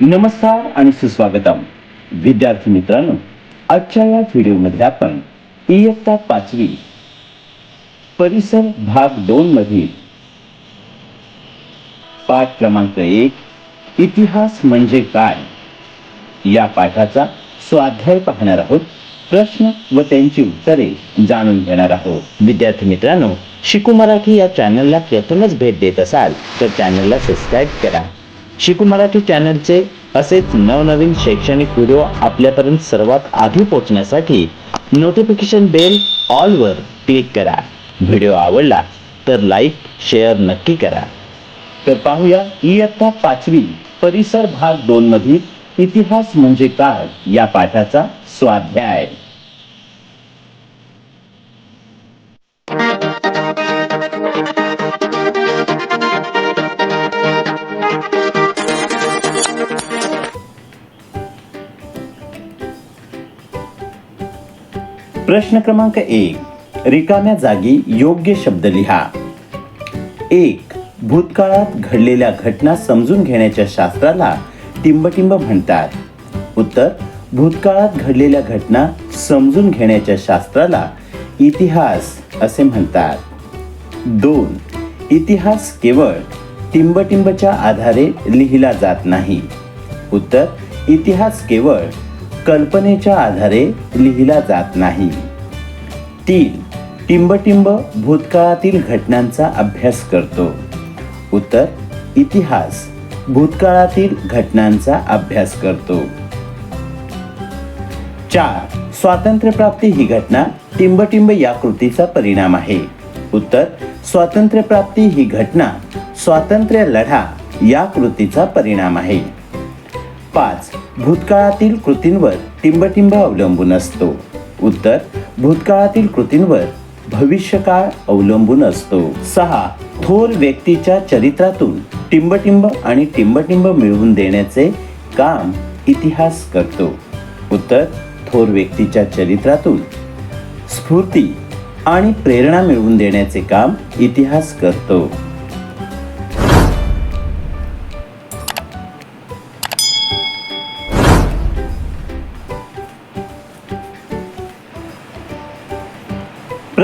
नमस्कार आणि सुस्वागतम. विद्यार्थी मित्रांनो आजच्या या व्हिडिओमध्ये आपण इयत्ता पाचवी परिसर भाग दोन मधील पाठ क्रमांक एक इतिहास म्हणजे काय? या पाठाचा स्वाध्याय पाहणार आहोत प्रश्न व त्यांची उत्तरे जाणून घेणार आहोत. विद्यार्थी मित्रांनो शिकू मराठी या चॅनलला प्रथमच भेट देत असाल तर चॅनलला सबस्क्राईब करा. शिकू मराठी चॅनलचे असेच नवनवीन शैक्षणिक व्हिडिओ आपल्यापर्यंत सर्वात आधी पोहोचण्यासाठी नोटिफिकेशन बेल ऑलवर क्लिक करा. व्हिडिओ आवडला तर लाईक शेअर नक्की करा. तर पाहूया इयत्ता पाचवी परिसर भाग दोन मधील इतिहास म्हणजे काय या पाठाचा स्वाध्याय. प्रश्न क्रमांक एक. रिकाम्या जागी योग्य शब्द लिहा. एक. भूतकाळात घडलेल्या घटना समजून घेण्याच्या शास्त्राला टिंबटिंब म्हणतात. उत्तर. भूतकाळात घडलेल्या घटना समजून घेण्याच्या शास्त्राला इतिहास असे म्हणतात. दोन. इतिहास केवळ टिंबटिंबच्या आधारे लिहिला जात नाही. उत्तर. इतिहास केवळ कल्पनेच्या आधारे लिहिला जात नाही. तीन. टिंबटिंब भूतकाळातील घटनांचा अभ्यास करतो. उत्तर. इतिहास भूतकाळातील घटनांचा अभ्यास करतो. चार. स्वातंत्र्यप्राप्ती ही घटना टिंबटिंब या कृतीचा परिणाम आहे. उत्तर. स्वातंत्र्यप्राप्ती ही घटना स्वातंत्र्य लढा या कृतीचा परिणाम आहे. पाच. भूतकाळातील कृतींवर टिंबटिंब अवलंबून असतो. उत्तर भूतकाळातील कृतींवर भविष्यकाळ अवलंबून असतो. सहा थोर व्यक्तीच्या चरित्रातून टिंबटिंब आणि टिंबटिंब मिळवून देण्याचे काम इतिहास करतो. उत्तर थोर व्यक्तीच्या चरित्रातून स्फूर्ती आणि प्रेरणा मिळवून देण्याचे काम इतिहास करतो.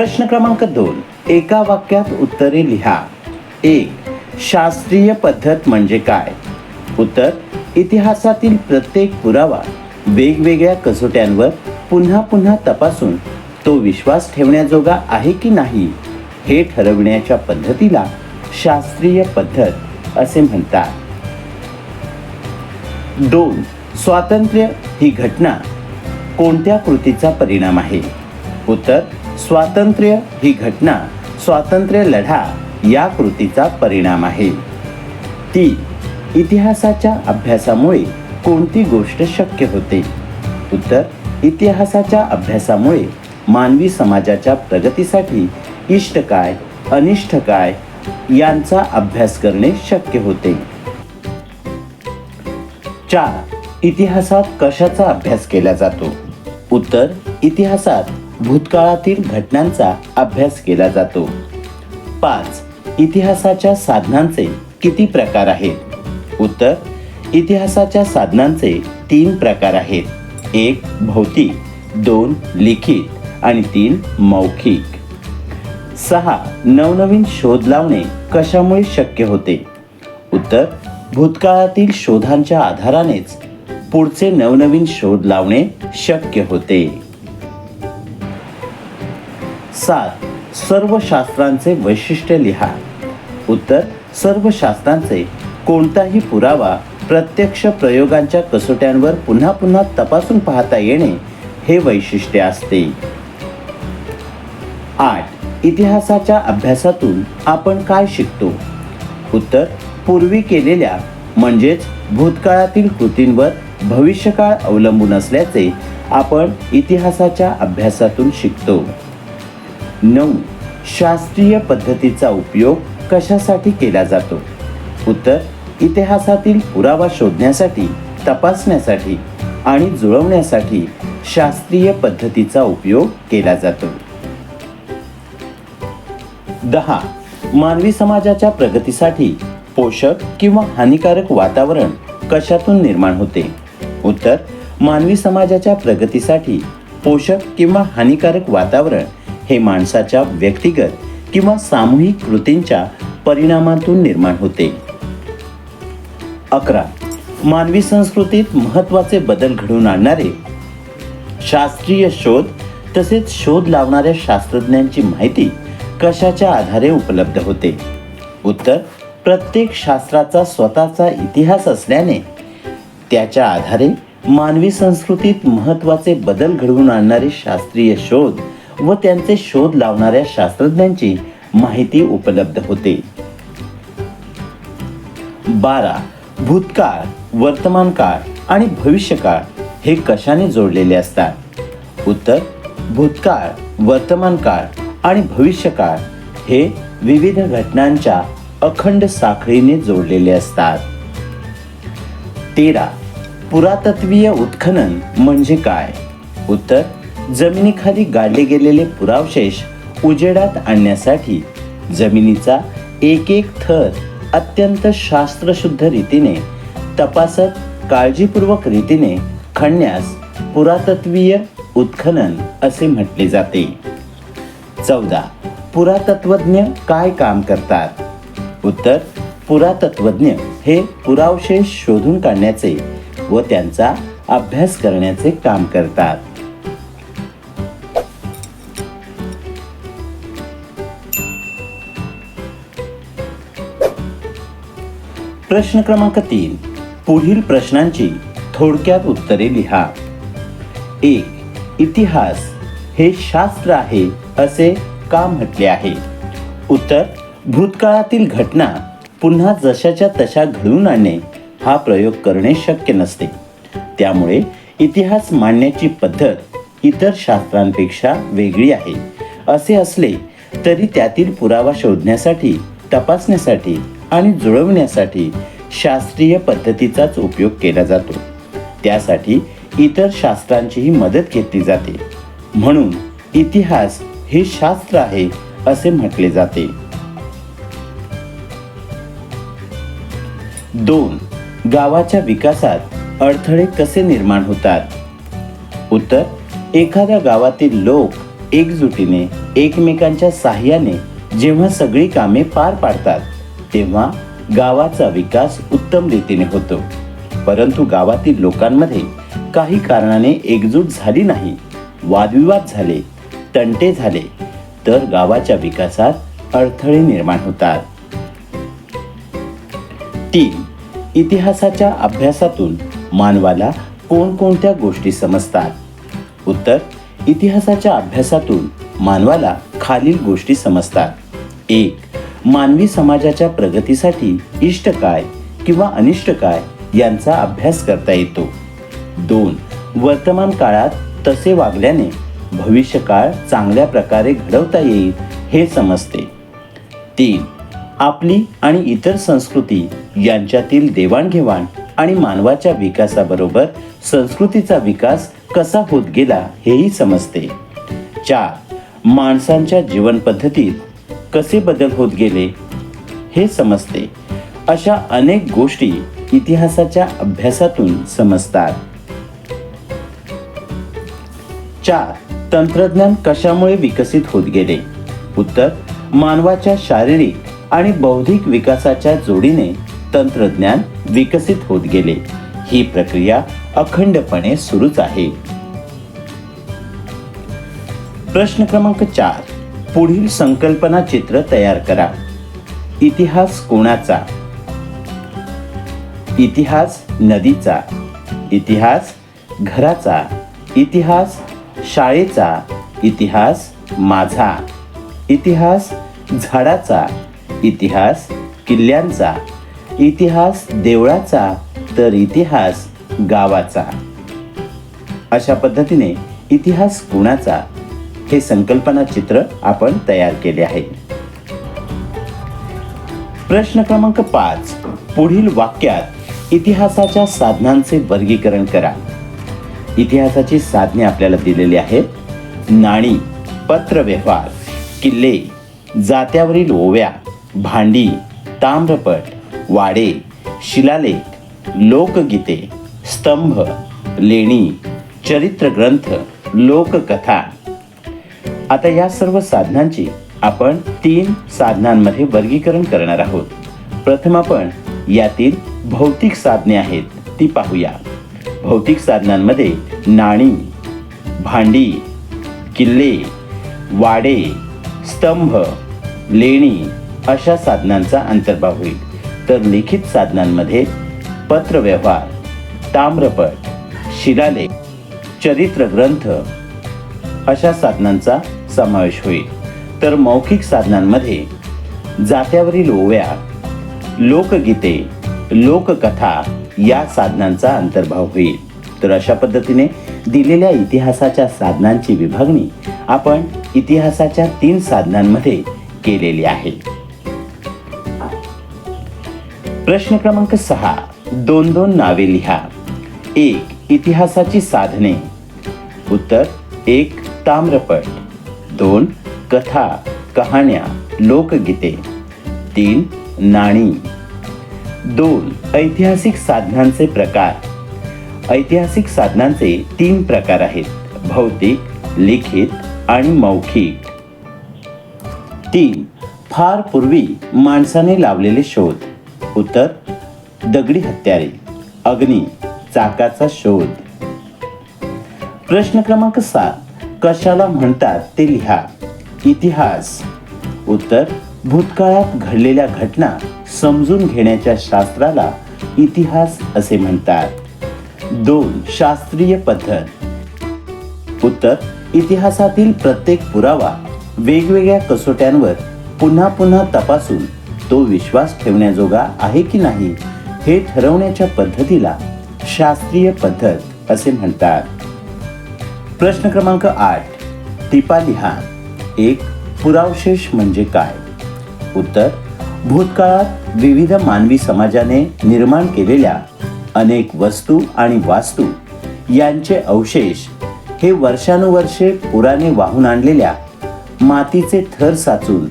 प्रश्न क्रमांक दोन. एका वाक्यात उत्तरे लिहा. एक शास्त्रीय पद्धत म्हणजे काय? उत्तर इतिहासातील प्रत्येक पुरावा वेगवेगळ्या कसोट्यांवर पुन्हा पुन्हा तपासून तो विश्वास ठेवण्याजोगा आहे की नाही हे ठरविण्याच्या पद्धतीला शास्त्रीय पद्धत असे म्हणतात. दोन स्वातंत्र्य ही घटना कोणत्या कृतीचा परिणाम आहे? उत्तर स्वातंत्र्य ही घटना स्वातंत्र्य लढा या कृतीचा परिणाम आहे. ती इतिहासाच्या अभ्यासामुळे कोणती गोष्ट शक्य होते? उत्तर इतिहासाच्या अभ्यासामुळे मानवी समाजाच्या प्रगतीसाठी इष्ट काय अनिष्ट काय यांचा अभ्यास करणे शक्य होते. चार इतिहासात कशाचा अभ्यास केला जातो? उत्तर इतिहासात भूतकाळातील घटनांचा अभ्यास केला जातो. पाच इतिहासाच्या साधनांचे किती प्रकार आहेत? उत्तर इतिहासाच्या साधनांचे तीन प्रकार आहेत. एक भौतिक दोन लिखित आणि तीन मौखिक. सहा नवनवीन शोध लावणे कशामुळे शक्य होते? उत्तर भूतकाळातील शोधांच्या आधारानेच पुढचे नवनवीन शोध लावणे शक्य होते. सात सर्व शास्त्रांचे वैशिष्ट्य लिहा. उत्तर सर्व शास्त्रांचे कोणताही पुरावा प्रत्यक्ष प्रयोगांच्या कसोट्यांवर पुन्हा पुन्हा तपासून पाहता येणे हे वैशिष्ट्य असते. आठ इतिहासाच्या अभ्यासातून आपण काय शिकतो? उत्तर पूर्वी केलेल्या म्हणजेच भूतकाळातील कृतींवर भविष्यकाळ अवलंबून असल्याचे आपण इतिहासाच्या अभ्यासातून शिकतो. नऊ. शास्त्रीय पद्धतीचा उपयोग कशासाठी केला जातो? उत्तर इतिहासातील पुरावा शोधण्यासाठी तपासण्यासाठी आणि जुळवण्यासाठी शास्त्रीय पद्धतीचा उपयोग केला जातो. दहा. मानवी समाजाच्या प्रगतीसाठी पोषक किंवा हानिकारक वातावरण कशातून निर्माण होते? उत्तर मानवी समाजाच्या प्रगतीसाठी पोषक किंवा हानिकारक वातावरण हे माणसाच्या व्यक्तिगत किंवा सामूहिक कृतींच्या परिणामातून निर्माण होते. अकरा. मानवी संस्कृतीत महत्त्वाचे बदल घडवून आणणारे. शास्त्रीय शोध तसेच शोध लावणाऱ्या शास्त्रज्ञांची माहिती कशाच्या आधारे उपलब्ध होते? उत्तर. प्रत्येक शास्त्राचा स्वतःचा इतिहास असल्याने त्याच्या आधारे मानवी संस्कृतीत महत्त्वाचे बदल घडवून आणणारे शास्त्रीय शोध व त्यांचे शोध लावणाऱ्या शास्त्रज्ञांची माहिती उपलब्ध होते. बारा. भूतकाळ वर्तमान काळ आणि भविष्यकाळ हे कशाने जोडलेले असतात? उत्तर भूतकाळ वर्तमान काळ आणि भविष्यकाळ हे विविध घटनांच्या अखंड साखळीने जोडलेले असतात. तेरा. पुरातत्वीय उत्खनन म्हणजे काय? उत्तर जमिनीखाली गाडले गेलेले पुरावशेष उजेडात आणण्यासाठी जमिनीचा एक एक थर अत्यंत शास्त्रशुद्ध रीतीने तपासत काळजीपूर्वक रीतीने खणण्यास पुरातत्वीय उत्खनन असे म्हटले जाते. चौदा. पुरातत्वज्ञ काय काम करतात? उत्तर पुरातत्वज्ञ हे पुरावशेष शोधून काढण्याचे व त्यांचा अभ्यास करण्याचे काम करतात. प्रश्न क्रमांक तीन. पुढील प्रश्नांची थोडक्यात उत्तरे लिहा. एक इतिहास हे शास्त्र आहे असे का म्हटले आहे? उत्तर भूतकाळातील घटना पुन्हा जशाच्या तशा घडवून आणणे हा प्रयोग करणे शक्य नसते. त्यामुळे इतिहास मांडण्याची पद्धत इतर शास्त्रांपेक्षा वेगळी आहे. असे असले तरी त्यातील पुरावा शोधण्यासाठी तपासण्यासाठी आणि जुळवण्यासाठी शास्त्रीय पद्धतीचाच उपयोग केला जातो. त्यासाठी इतर शास्त्रांचीही मदत घेतली जाते. म्हणून इतिहास हे शास्त्र आहे असे म्हटले जाते. दोन. गावाच्या विकासात अडथळे कसे निर्माण होतात? उत्तर एखाद्या गावातील लोक एकजुटीने एकमेकांच्या साह्याने जेव्हा सगळी कामे पार पाडतात तेव्हा गावाचा विकास उत्तम रीतीने होतो. परंतु गावातील लोकांमध्ये काही कारणाने एकजूट झाली नाही वादविवाद झाले तंटे झाले तर गावाच्या विकासात अडथळे निर्माण होतात. तीन इतिहासाच्या अभ्यासातून मानवाला कोणकोणत्या गोष्टी समजतात? उत्तर इतिहासाच्या अभ्यासातून मानवाला खालील गोष्टी समजतात. एक मानवी समाजाच्या प्रगतीसाठी इष्ट काय किंवा अनिष्ट काय यांचा अभ्यास करता येतो. दोन वर्तमान काळात तसे वागल्याने भविष्यकाळ चांगल्या प्रकारे घडवता येईल हे समजते. तीन आपली आणि इतर संस्कृती यांच्यातील देवाणघेवाण आणि मानवाच्या विकासाबरोबर संस्कृतीचा विकास कसा होत गेला हेही समजते. चार माणसांच्या जीवनपद्धतीत कसे बदल होत गेले हे समजते. अशा अनेक गोष्टी इतिहासाच्या अभ्यासातून समजतात. चार. तंत्रज्ञान कशामुळे विकसित होत गेले? उत्तर मानवाच्या शारीरिक आणि बौद्धिक विकासाच्या जोडीने तंत्रज्ञान विकसित होत गेले. ही प्रक्रिया अखंडपणे सुरूच आहे. प्रश्न क्रमांक चार. पुढील संकल्पना चित्र तयार करा. इतिहास कोणाचा? इतिहास नदीचा. इतिहास घराचा. इतिहास शाळेचा. इतिहास माझा. इतिहास झाडाचा. इतिहास किल्ल्यांचा. इतिहास देवळाचा तर इतिहास गावाचा. अशा पद्धतीने इतिहास कुणाचा? हे संकल्पना चित्र आपण तयार केले आहे. प्रश्न क्रमांक पाच. पुढील वाक्यात इतिहासाच्या साधनांचे वर्गीकरण करा. इतिहासाची साधने आपल्याला दिलेली आहेत. नाणी पत्रव्यवहार किल्ले जात्यावरील ओव्या भांडी ताम्रपट वाडे शिलालेख लोकगीते स्तंभ लेणी चरित्र ग्रंथ लोककथा आता या सर्व साधनांची आपण तीन साधनांमध्ये वर्गीकरण करणार आहोत. प्रथम आपण यातील भौतिक साधने आहेत ती पाहूया. भौतिक साधनांमध्ये नाणी भांडी किल्ले वाडे स्तंभ लेणी अशा साधनांचा अंतर्भाव होईल. तर लिखित साधनांमध्ये पत्रव्यवहार ताम्रपट शिलालेख चरित्र ग्रंथ अशा साधनांचा समावेश होईल. तर मौखिक साधनांमध्ये जात्यावरील ओव्या लोकगीते लोककथा या साधनांचा अंतर्भाव होईल. तर अशा पद्धतीने दिलेल्या इतिहासाच्या साधनांची विभागणी आपण इतिहासाच्या तीन साधनांमध्ये केलेली आहे. प्रश्न क्रमांक सहा दोन दोन नावे लिहा. एक इतिहासाची साधने. उत्तर एक ताम्रपट. दोन कथा कहाण्या लोकगीते. तीन नाणी. दोन ऐतिहासिक साधनांचे प्रकार. ऐतिहासिक साधनांचे तीन प्रकार आहेत. भौतिक लिखित आणि मौखिक. तीन. फार पूर्वी माणसाने लावलेले शोध. उत्तर दगडी हत्यारे. अग्नी चाकाचा शोध. प्रश्न क्रमांक सात. कशाला म्हणतात ते लिहा. इतिहास. उत्तर भूतकाळात घडलेल्या घटना समजून घेण्याच्या शास्त्राला इतिहास असे म्हणतात. दोन शास्त्रीय पद्धत. उत्तर इतिहासातील प्रत्येक पुरावा वेगवेगळ्या कसोट्यांवर पुन्हा पुन्हा तपासून तो विश्वास ठेवण्याजोगा आहे की नाही हे ठरवण्याच्या पद्धतीला शास्त्रीय पद्धत असे म्हणतात. प्रश्न क्रमांक आठ. टिपा लिहा. एक पुरावशेष म्हणजे काय? उत्तर भूतकाळात विविध मानवी समाजाने निर्माण केलेल्या अनेक वस्तू आणि वास्तू यांचे अवशेष हे वर्षानुवर्षे पुराने वाहून आणलेल्या मातीचे थर साचून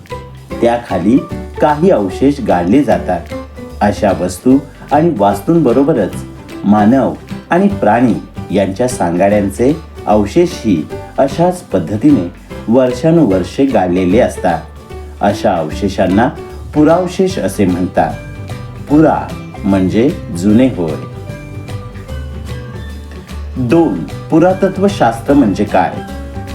त्याखाली काही अवशेष गाडले जातात. अशा वस्तू आणि वास्तूंबरोबरच मानव आणि प्राणी यांच्या सांगाड्यांचे अवशेषही अशाच पद्धतीने वर्षानुवर्षे गाडलेले असतात. अशा अवशेषांना पुरावशेष असे म्हणतात. पुरा म्हणजे जुने होय. दोन पुरातत्व शास्त्र म्हणजे काय?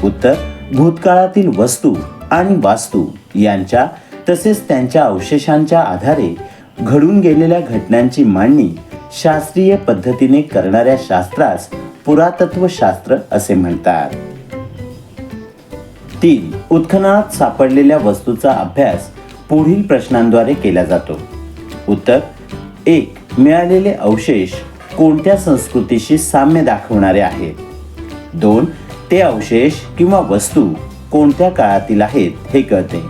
उत्तर भूतकाळातील वस्तू आणि वास्तू यांच्या तसेच त्यांच्या अवशेषांच्या आधारे घडून गेलेल्या घटनांची मांडणी शास्त्रीय पद्धतीने करणाऱ्या शास्त्रास पुरातत्वशास्त्र असे म्हणतात. तीन उत्खननात सापडलेल्या वस्तूचा अभ्यास पुढील प्रश्नांद्वारे केला जातो. उत्तर एक मिळालेले अवशेष कोणत्या संस्कृतीशी साम्य दाखवणारे आहेत? दोन ते अवशेष किंवा वस्तू कोणत्या काळातील आहेत हे कळते.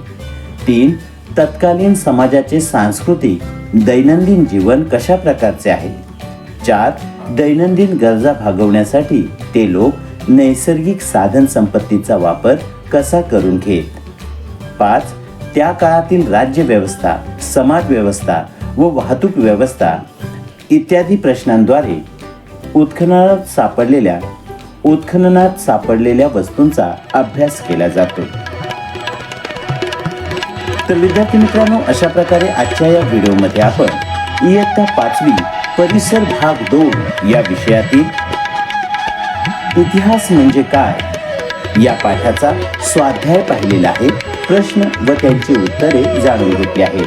तीन तत्कालीन समाजाचे सांस्कृतिक दैनंदिन जीवन कशा प्रकारचे आहे? चार दैनंदिन गरजा भागवण्यासाठी ते लोक नैसर्गिक साधन संपत्तीचा वापर कसा करून घेत? पाच त्या काळातील राज्य व्यवस्था समाज व्यवस्था व वाहतूक व्यवस्था इत्यादी प्रश्नांद्वारे उत्खननात सापडलेल्या उत्खननात सापडलेल्या वस्तूंचा अभ्यास केला जातो. तर विद्यार्थी मित्रांनो अशा प्रकारे आजच्या या व्हिडिओमध्ये आपण इयत्ता पाचवी परिसर भाग दोन या विषयातील इतिहास म्हणजे काय? या पाठाचा स्वाध्याय पाहिलेला आहे. प्रश्न व त्यांची उत्तरे जाणून घेतली आहेत.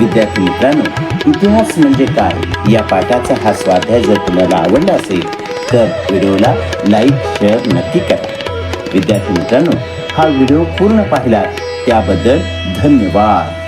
विद्यार्थी मित्रांनो इतिहास म्हणजे काय? या पाठाचा हा स्वाध्याय जर तुम्हाला आवडला असेल तर व्हिडिओला लाईक शेअर नक्की करा. विद्यार्थी मित्रांनो हा व्हिडिओ पूर्ण पाहिला त्याबद्दल धन्यवाद.